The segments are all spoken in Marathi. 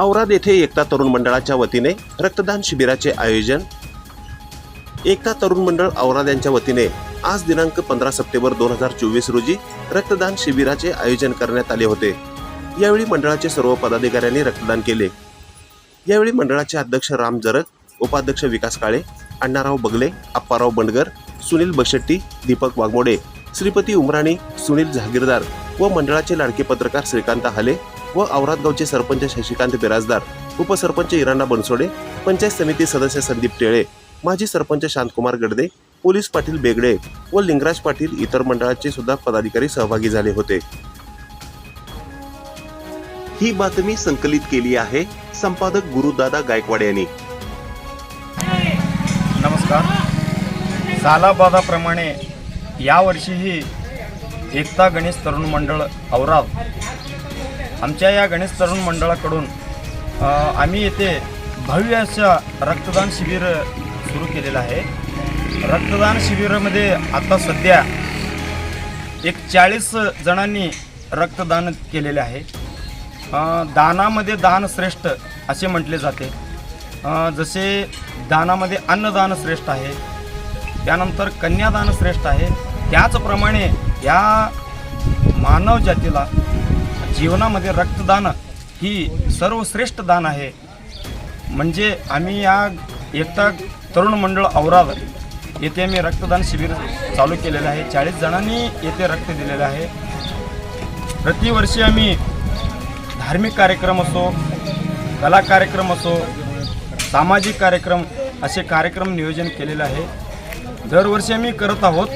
औराद येथे एकता तरुण मंडळाच्या वतीने रक्तदान शिबिराचे आयोजन. एकता तरुण मंडळ औराद यांच्या वतीने आज दिनांक पंधरा सप्टेंबर दोन हजार चोवीस रोजी रक्तदान शिबिराचे आयोजन करण्यात आले होते. यावेळी मंडळाचे सर्व पदाधिकाऱ्यांनी रक्तदान केले. यावेळी मंडळाचे अध्यक्ष राम जरग उपाध्यक्ष विकास काळे अण्णाराव बगले अप्पाराव बंडगर सुनील बशेट्टी दीपक वाघमोडे श्रीपती उमराणी सुनील जहागीरदार व मंडळाचे लाडके पत्रकार श्रीकांत हाले व औरादगावचे सरपंच शशिकांत बिराजदार उपसरपंच इराणा बनसोडे पंचायत समिती सदस्य संदीप टेळे माजी सरपंच शांतकुमार गडदे पोलीस पाटील बेगडे व लिंगराज पाटील इतर मंडळाचे सुद्धा पदाधिकारी सहभागी झाले होते. ही बातमी संकलित केली आहे संपादक गुरुदादा गायकवाड यांनी. नमस्कार. सालाबादाप्रमाणे यावर्षीही एकता गणेश तरुण मंडळ औराद आमच्या या गणेश तरुण मंडळाकडून आम्ही येथे भव्य अशा रक्तदान शिबिर सुरू केलेलं आहे. रक्तदान शिबिरामध्ये आता सध्या एक चाळीस जणांनी रक्तदान केलेले आहे. दानामध्ये दान श्रेष्ठ असे म्हटले जाते. जसे दानामध्ये अन्नदान श्रेष्ठ आहे त्यानंतर कन्यादान श्रेष्ठ आहे. त्याचप्रमाणे या मानव जातीला जीवनामध्ये रक्तदान ही सर्वश्रेष्ठ दान आहे. म्हणजे आम्ही या एकता तरुण मंडळ औराद येथे आम्ही रक्तदान शिबिर चालू केलेलं आहे. चाळीस जणांनी येथे रक्त दिलेलं आहे. प्रतिवर्षी आम्ही धार्मिक कार्यक्रम असो कला कार्यक्रम असो सामाजिक कार्यक्रम असे कार्यक्रम नियोजन केलेलं आहे. दरवर्षी आम्ही करत आहोत.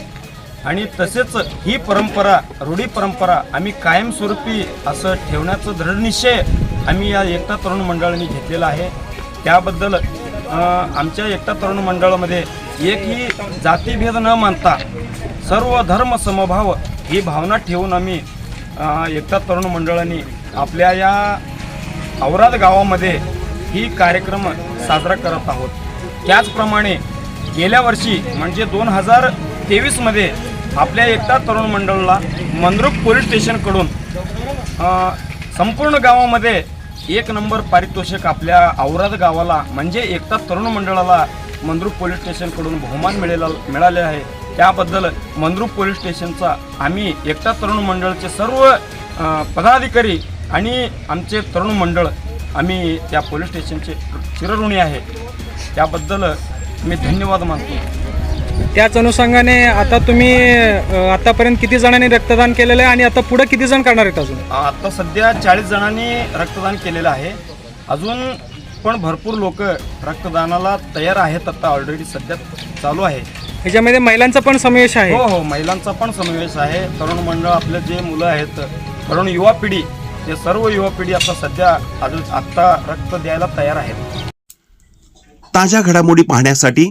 आणि तसेच ही परंपरा रूढी परंपरा आम्ही कायमस्वरूपी असं ठेवण्याचं दृढनिश्चय आम्ही या एकता तरुण मंडळाने घेतलेला आहे. त्याबद्दल आमच्या एकता तरुण मंडळामध्ये एकही जातीभेद न मानता सर्व धर्म समभाव ही भावना ठेवून आम्ही एकता तरुण मंडळाने आपल्या या औराद गावामध्ये ही कार्यक्रम साजरा करत आहोत. त्याचप्रमाणे गेल्या वर्षी म्हणजे दोन हजार तेवीसमध्ये आपल्या एकता तरुण मंडळाला मंद्रुक पोलीस स्टेशनकडून संपूर्ण गावामध्ये एक नंबर पारितोषिक आपल्या औराद गावाला म्हणजे एकता तरुण मंडळाला मंद्रुक पोलीस स्टेशनकडून बहुमान मिळेला मिळाले आहे. त्याबद्दल मंद्रुक पोलीस स्टेशनचा आम्ही एकता तरुण मंडळाचे सर्व पदाधिकारी आणि आमचे तरुण मंडळ आम्ही त्या पोलीस स्टेशनचे चिरऋणी आहे. त्याबद्दल मी धन्यवाद मानतो. त्याच अनुषंगाने आता तुम्ही अ, आतापर्यंत किती जणांनी रक्तदान केलेलं आहे आणि आता पुढे किती जण करणार आहेत अजून? आता सध्या चाळीस जणांनी रक्तदान केलेलं आहे. अजून पण भरपूर लोक रक्तदानाला तयार आहेत आता ऑलरेडी सध्या चालू आहे. ह्याच्यामध्ये महिलांचा पण समावेश आहे. हो हो महिलांचा पण समावेश आहे. तरुण मंडळ आपले जे मुलं आहेत तरुण युवा पिढी ते सर्व युवा पिढी आता सध्या अजून आत्ता रक्त द्यायला तयार आहेत. ताज्या घडामोडी पाहण्यासाठी